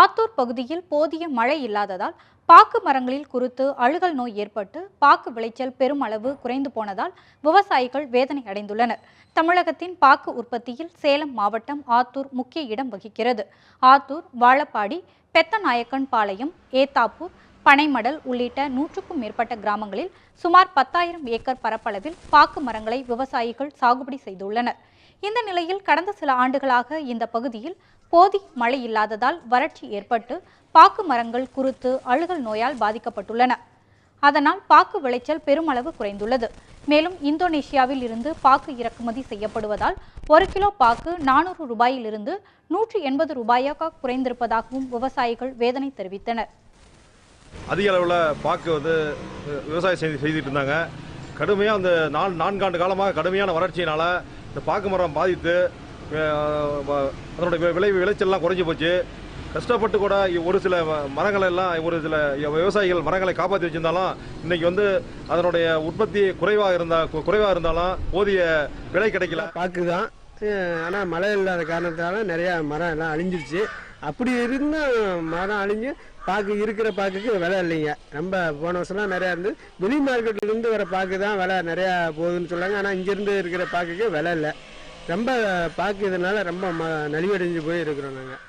ஆத்தூர் பகுதியில் போதிய மழை இல்லாததால் பாக்கு மரங்களில் குறுத்து அழுகல் நோய் ஏற்பட்டு பாக்கு விளைச்சல் பெருமளவு குறைந்து போனதால் விவசாயிகள் வேதனை அடைந்துள்ளனர். தமிழகத்தின் பாக்கு உற்பத்தியில் சேலம் மாவட்டம் ஆத்தூர் முக்கிய இடம் வகிக்கிறது. ஆத்தூர் வாழப்பாடி பெத்தநாயக்கன் பாளையம் ஏத்தாப்பூர் பனைமடல் உள்ளிட்ட நூற்றுக்கும் மேற்பட்ட கிராமங்களில் சுமார் பத்தாயிரம் ஏக்கர் பரப்பளவில் பாக்கு மரங்களை விவசாயிகள் சாகுபடி செய்துள்ளனர். இந்த நிலையில் கடந்த சில ஆண்டுகளாக இந்த பகுதியில் போதிய மழை இல்லாததால் வறட்சி ஏற்பட்டு பாக்கு மரங்கள் குருத்து அழுகல் நோயால் பாதிக்கப்பட்டுள்ளன. அதனால் பாக்கு விளைச்சல் பெருமளவு குறைந்துள்ளது. மேலும் இந்தோனேஷியாவில் இருந்து பாக்கு இறக்குமதி செய்யப்படுவதால் ஒரு கிலோ பாக்கு நானூறு ரூபாயிலிருந்து நூற்றி எண்பது ரூபாயாக குறைந்திருப்பதாகவும் விவசாயிகள் வேதனை தெரிவித்தனர். அதிக அளவில் பாக்கு வந்து விவசாயம் செய்து செய்துட்டு இருந்தாங்க. கடுமையாக அந்த நான் நான்காண்டு காலமாக கடுமையான வறட்சியினால் இந்த பாக்கு மரம் பாதித்து அதனுடைய விளைவு விளை விளைச்சல்லாம் குறைஞ்சி போச்சு. கஷ்டப்பட்டு கூட ஒரு சில மரங்களை எல்லாம் ஒரு சில விவசாயிகள் மரங்களை காப்பாற்றி வச்சிருந்தாலும் இன்னைக்கு வந்து அதனுடைய உற்பத்தி குறைவாக இருந்தா குறைவாக இருந்தாலும் போதிய விலை கிடைக்கல. பாக்கு தான் ஆனால் மழை இல்லாத காரணத்தினால நிறையா மரம் எல்லாம் அழிஞ்சிருச்சு. அப்படி இருந்தும் மரம் அழிஞ்சு பாக்கு இருக்கிற பாக்குக்கு விலை இல்லைங்க. ரொம்ப போன வருஷம்லாம் நிறையா இருந்து வெளி மார்க்கெட்லருந்து வர பாக்கு தான் விலை நிறையா போகுதுன்னு சொல்லுவாங்க ஆனால் இங்கேருந்து இருக்கிற பாக்குக்கு விலை இல்லை. ரொம்ப பாக்கு இதனால் ரொம்ப ம நலிவடைஞ்சு போய் இருக்கிறோம் நாங்கள்